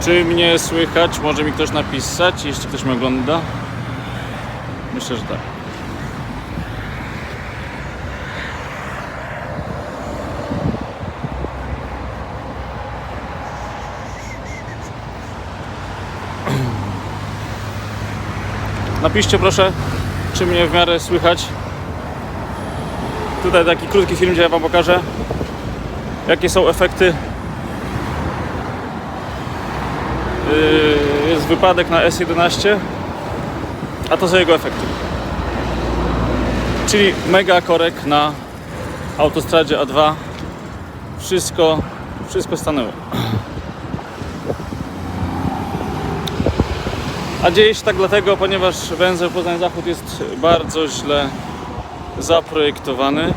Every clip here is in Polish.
Czy mnie słychać? Może mi ktoś napisać, jeśli ktoś mnie ogląda? Myślę, że tak. Napiszcie proszę, czy mnie w miarę słychać. Tutaj taki krótki film, gdzie ja Wam pokażę, jakie są efekty. Jest wypadek na S11, a to są jego efekty. Czyli mega korek na autostradzie A2. Wszystko, wszystko stanęło. A dzieje się tak dlatego, ponieważ węzeł Poznań Zachód jest bardzo źle zaprojektowany.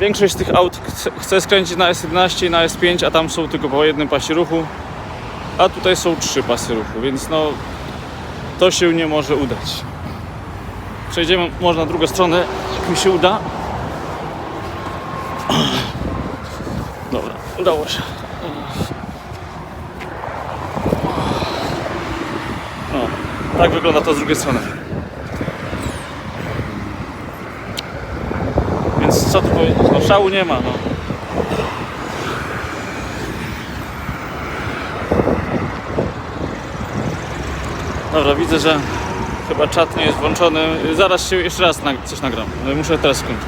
Większość tych aut chce skręcić na S11 i na S5, a tam są tylko po jednym pasie ruchu. A tutaj są trzy pasy ruchu, więc no to się nie może udać. Przejdziemy może na drugą stronę, jak mi się uda. Dobra, udało się. No, tak wygląda to z drugiej strony. Więc co tu powiedzieć? No szału nie ma, no. Dobra, widzę, że chyba czat nie jest włączony. Zaraz się jeszcze raz coś nagram. No Muszę teraz skończyć.